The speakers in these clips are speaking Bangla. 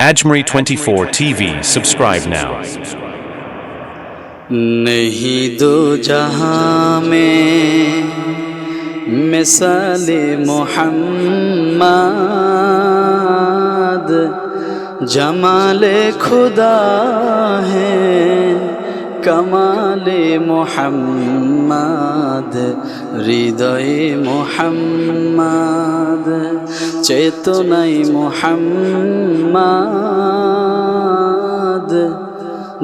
Ajmari24 TV, subscribe now. नहीं दो जहां में मिसाल मोहम्मद जमाल खुदा है कमाल मोहम्मद हृदय मोहम्मद চেতনাই মোহাম্মদ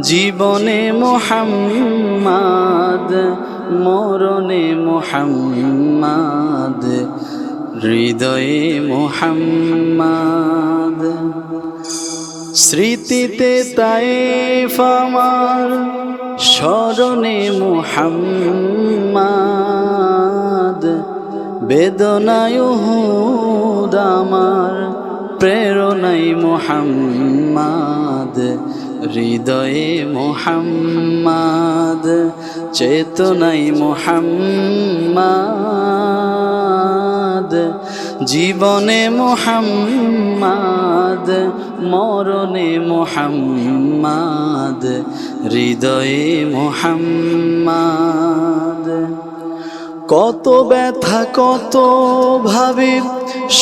জীবনে মোহাম্মদ মরণে মোহাম্মদ হৃদয়ে মোহাম্মদ। স্মৃতিতে তাই আমার স্মরণে মোহাম্মদ। বেদনায় আমার প্রেরণাই মোহাম্মদ হৃদয়ে মোহাম্মদ চেতনাই মোহাম্মদ জীবনে মোহাম্মদ মরণে মোহাম্মদ হৃদয়ে মোহাম্মদ। কত ব্যথা, কত ভাবে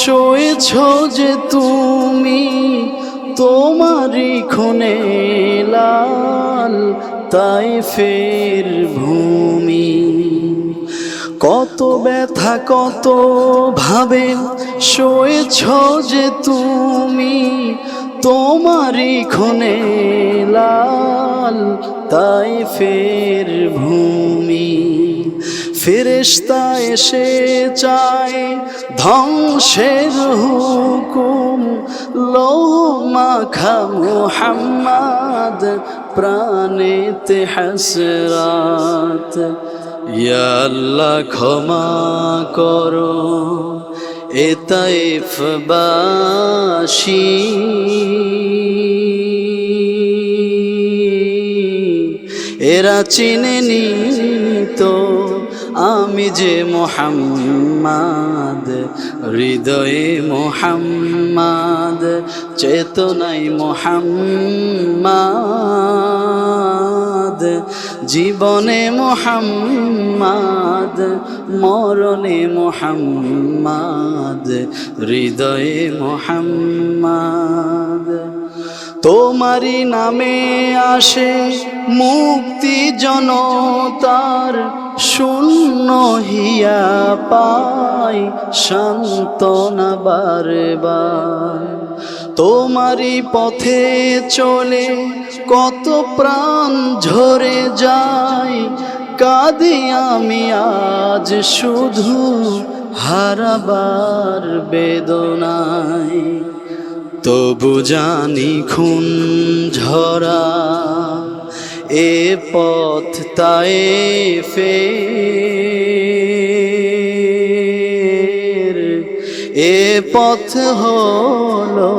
সয়েছ যে তুমি তোমারই খুনে লাল তাই ফের ভূমি। কত ব্যথা, কত ভাবে সয়েছ যে তুমি তোমারই খুনে লাল তাই ফের ভূমি। ফেরেশতা এসে চায়, ধ্বংসের হুকুম। লৌমাখা মুহাম্মদ, প্রাণেতে হাসরাত। আল্লাহ, ক্ষমা করো এ তাইফবাসী। এরা চিনেনি তো আমি যে মোহাম্মদ, হৃদয়ে মোহাম্মদ চেতনাই মোহাম্মদ, জীবনে মোহাম্মদ, মরণে মোহাম্মদ, হৃদয়ে মোহাম্মদ। তোমারই নামে আসে মুক্তি জনতার শূন্য হিয়া পাই, সান্ত্বনা বারবার। তোমারই পথে চলে কত প্রাণ ঝরে যায়, কাঁদি আমি আজ শুধু হারাবার বেদনায়। তবু জানি খুন ঝরা এ পথ তাই ফের এ পথ হলো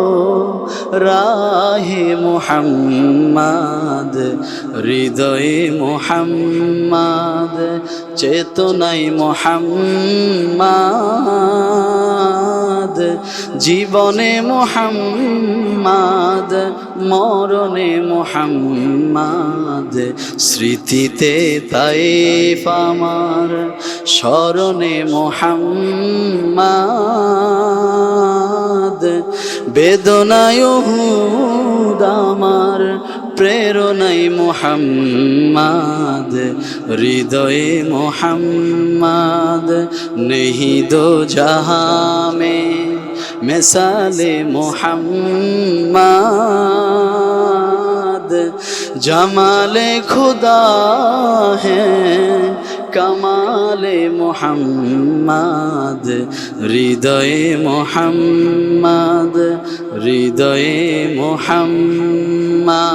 রাহে মোহাম্মদ হৃদয়ে মোহাম্মদ চেতনাই মোহাম্মদ। জীবনে মোহাম্মদ মরণে মোহাম্মদ। স্মৃতিতে তাই আমার স্মরণে মোহাম্মদ। বেদনায় হুদ আমার প্রেরণাই মোহাম্মদ, হৃদয়ে মোহাম্মদ, নেহি দো জাহামে মেসালে মোহাম্মদ। জমালে খুদা হ্যাঁ কমালে মোহাম্মদ, হৃদয়ে মোহাম্মদ। হৃদয়ে মোহাম্মা